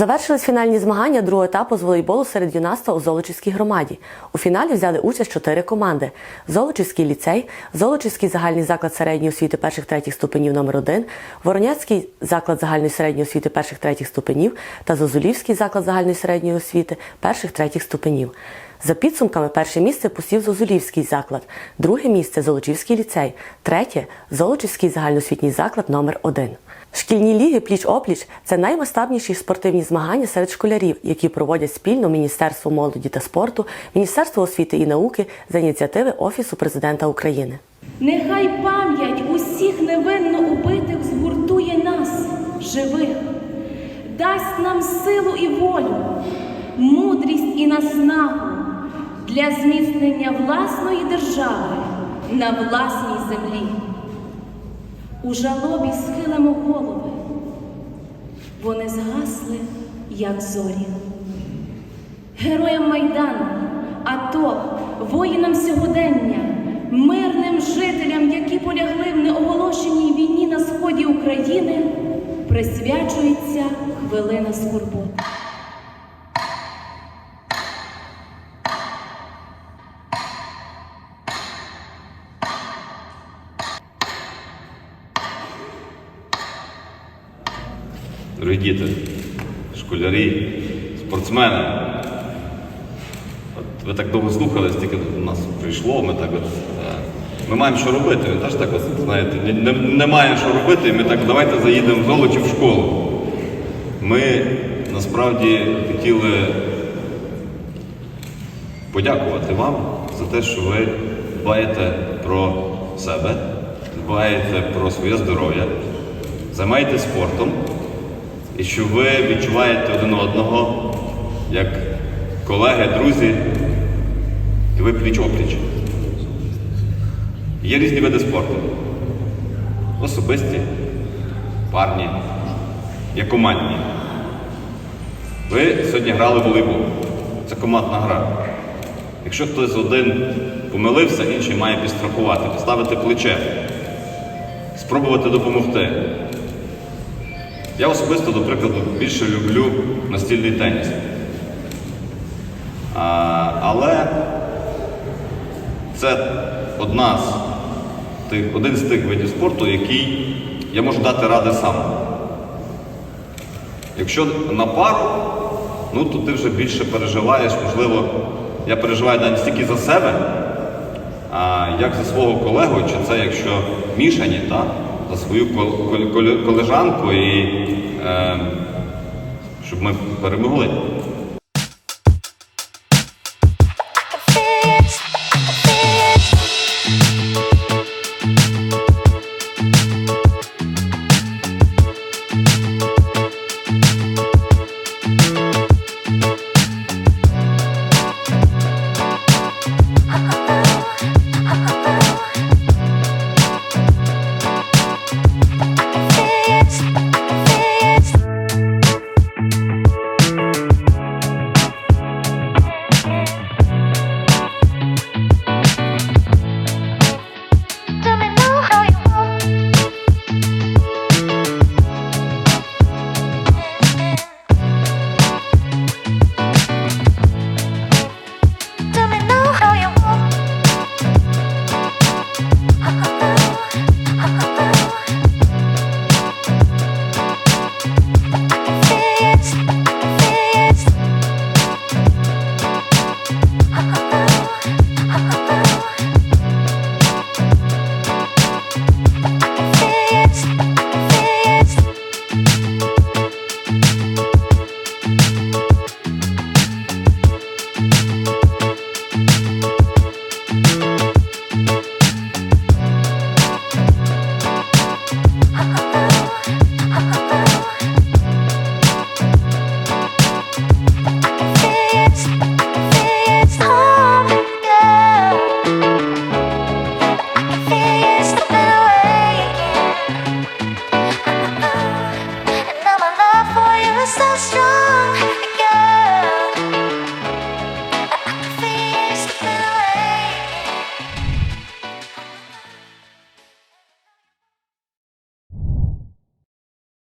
Завершились фінальні змагання другого етапу з волейболу серед юнацтва у Золочівській громаді. У фіналі взяли участь чотири команди: Золочівський ліцей, Золочівський загальний заклад середньої освіти перших третіх ступенів номер 1 Воронецький заклад загальної середньої освіти перших третіх ступенів та Зозулівський заклад загальної середньої освіти перших третіх ступенів. За підсумками, перше місце посів Зозулівський заклад, друге місце Золочівський ліцей, третє Золочівський загальноосвітній заклад номер 1 Шкільні ліги пліч-опліч це наймасштабніші спортивні змагання серед школярів, які проводять спільно Міністерство молоді та спорту, Міністерство освіти і науки за ініціативи Офісу президента України. Нехай пам'ять усіх невинно убитих згуртує нас, живих, дасть нам силу і волю, мудрість і наснагу для зміцнення власної держави на власній землі. У жалобі схилимо голови, вони згасли, як зорі. Героям Майдану, АТО, воїнам сьогодення, мирним жителям, які полягли в неоголошеній війні на сході України, присвячується хвилина скорботи. Дорогі діти, школярі, спортсмени. От ви так довго слухали, стільки до нас прийшло, ми так от. е, Ми маємо що робити. Ви теж так от, знаєте, не- не- немає що робити, і ми так давайте заїдемо в Золочів в школу. Ми насправді хотіли подякувати вам за те, що ви дбаєте про себе, дбаєте про своє здоров'я, займаєтесь спортом і що ви відчуваєте один одного як колеги, друзі, і ви пліч опліч. Є різні види спорту. Особисті, парні, є командні. Ви сьогодні грали в волейбол. Це командна гра. Якщо хтось один помилився, інший має підстрахувати, поставити плече, спробувати допомогти. Я особисто, до прикладу, більше люблю настільний теніс. А, але це одна з тих, один з тих видів спорту, який я можу дати ради сам. Якщо на пару, ну то ти вже більше переживаєш, можливо, я переживаю не стільки за себе, а як за свого колегу, чи це якщо мішані, та, свою кол- кол- кол- колежанку і е, щоб ми перемогли.